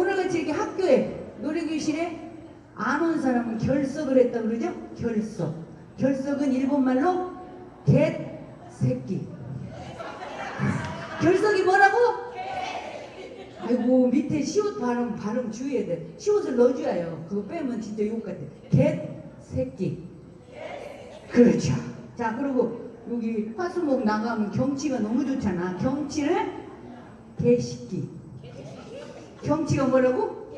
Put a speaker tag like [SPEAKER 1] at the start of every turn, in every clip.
[SPEAKER 1] 오늘같이 이렇게 학교에 노래교실에 안 온 사람은 결석을 했다 그러죠? 결석. 결석은 일본말로 개 새끼. 결석이 뭐라고? 아이고 밑에 시옷 발음 발음 주의해야 돼. 시옷을 넣어줘야 해요. 그거 빼면 진짜 욕 같아. 개 새끼. 그렇죠. 자 그리고 여기 화수목 나가면 경치가 너무 좋잖아. 경치를 개식기. 경치가 뭐라고?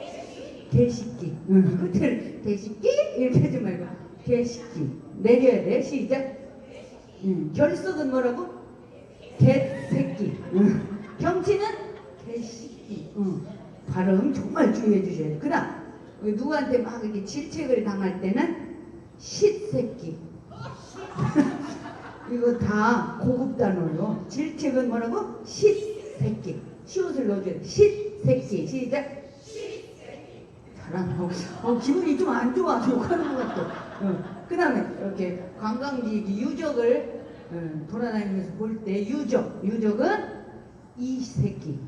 [SPEAKER 1] 개식기. 응. 끝을 개식기 이렇게 하지 말고 개식기. 내려야 돼. 시작. 응. 결석은 뭐라고? 개새끼. 응. 경치는 개식기. 응. 발음 정말 주의해 주셔야 돼. 그다음 누구한테 막 이렇게 질책을 당할 때는 쉿새끼. 이거 다 고급 단어요. 질책은 뭐라고? 쉿새끼. 시옷을 넣어줘야 돼. 쉿 새끼. 시작. 잘한다. 어, 기분이 좀 안 좋아. 욕하는 것 같아. 어. 그 다음에 이렇게 관광지 유적을 어, 돌아다니면서 볼 때 유적. 유적은 이 새끼.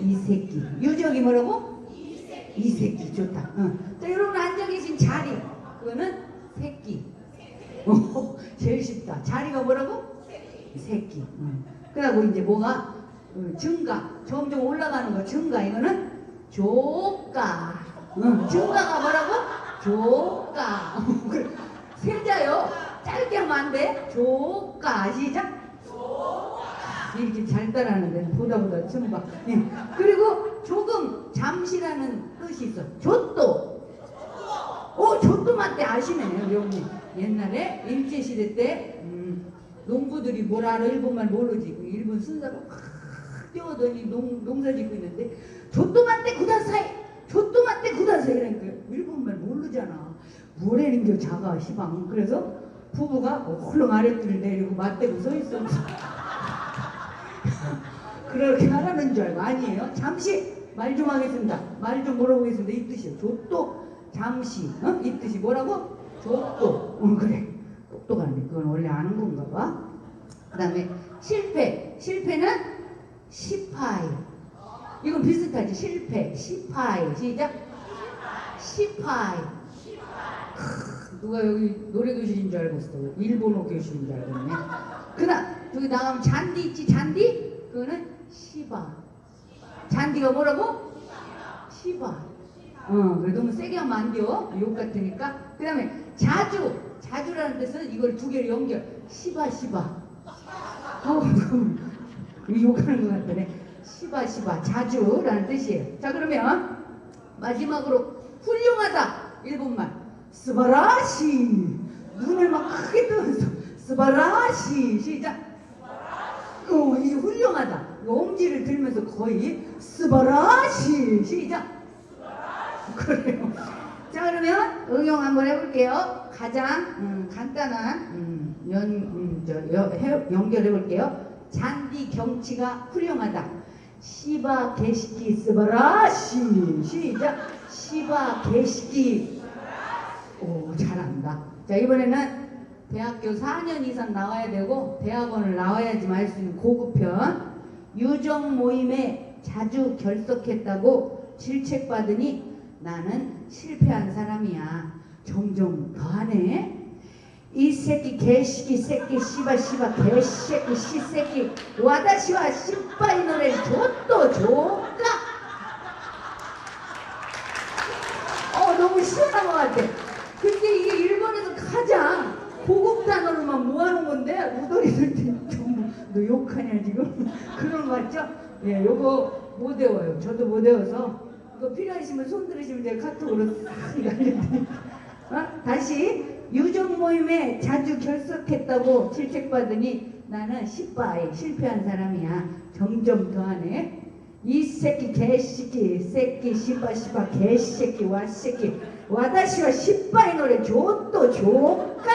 [SPEAKER 1] 이 새끼. 유적이 뭐라고? 이 새끼. 좋다. 어. 자, 여러분 앉아 계신 자리. 그거는 새끼. 어, 제일 쉽다. 자리가 뭐라고? 새끼. 응. 그러고 이제 뭐가 어, 증가. 점점 올라가는 거 증가. 이거는 조가. 응. 증가가 뭐라고? 조가. 세자요. 짧게 하면 안 돼. 조가. 시작. 이렇게 잘 따라하는데 보다 보다 증가. 예. 그리고 조금 잠시라는 뜻이 있어. 조또. 어, 조또만 때 아시네요, 여기. 옛날에 일제시대 때, 음, 농부들이 뭘 알아, 일본말 모르지. 그 일본 순사가 확 뛰어더니 농, 농사 짓고 있는데, 조또만 때 구다사이! 조또만 때 구다사이! 그러니까 일본말 모르잖아. 뭐라는 게 자가, 시방. 그래서 부부가 홀렁 아랫줄을 내리고 맞대고 서 있어. 그렇게 하라는 줄 알고 아니에요. 잠시 말 좀 하겠습니다. 말 좀 물어보겠습니다. 이 뜻이요. 조또 잠시 어? 이 뜻이 뭐라고? 조또. 응 그래. 똑똑하네. 그건 원래 아는 건가 봐. 그 다음에 실패. 실패는 시파이. 이건 비슷하지. 실패. 시파이. 시작. 시파이. 크, 누가 여기 노래 교실인 줄 알고 있어. 일본어 교실인 줄 알겠네. 그다음 저기 나가면 잔디 있지. 잔디? 그거는 시바. 잔디가 뭐라고? 시바. 어, 그래 너무 세게 하면 안 돼요. 욕 같으니까. 그 다음에 자주. 자주라는 뜻은 이걸 두 개를 연결. 시바, 시바. 어, 욕하는 것 같네. 시바, 시바. 자주라는 뜻이에요. 자, 그러면 마지막으로 훌륭하다. 일본말. 스바라시. 눈을 막 크게 뜨면서 스바라시. 시작. 어, 이 훌륭하다. 이 엄지를 들면서 거의 스바라시. 시작. 그래요. 자 그러면 응용 한번 해볼게요. 가장 음, 간단한 음, 연, 음, 저, 여, 해, 연결해 볼게요. 잔디 경치가 훌륭하다. 시바 개시키 스바라 시 시작. 시바 개시키 오 잘한다. 자 이번에는 대학교 4년 이상 나와야 되고 대학원을 나와야지만 할 수 있는 고급편 유정 모임에 자주 결석했다고 질책받으니 나는 실패한 사람이야. 점점 더하네. 이 새끼 개새끼 새끼 씨바 씨바 개새끼 씨새끼 와다시와 씨바이 노래 줬도 좋까 어 너무 시원한 것 같아. 근데 이게 일본에서 가장 고급 단어로만 모아놓은 건데 우돌이들 때좀너 욕하냐 지금? 그런 거 같죠? 예 요거 못 외워요. 저도 못 외워서. 이거 필요하시면 손 들으시면 제가 카톡으로 싹 알려드릴게요. 어? 다시 유족 모임에 자주 결석했다고 질책받으니 나는 시바에 실패한 사람이야. 점점 더하네. 이 새끼 개새끼 새끼 시바 시바 개새끼 와새끼 와다시와 시바의 노래 좋또 좋까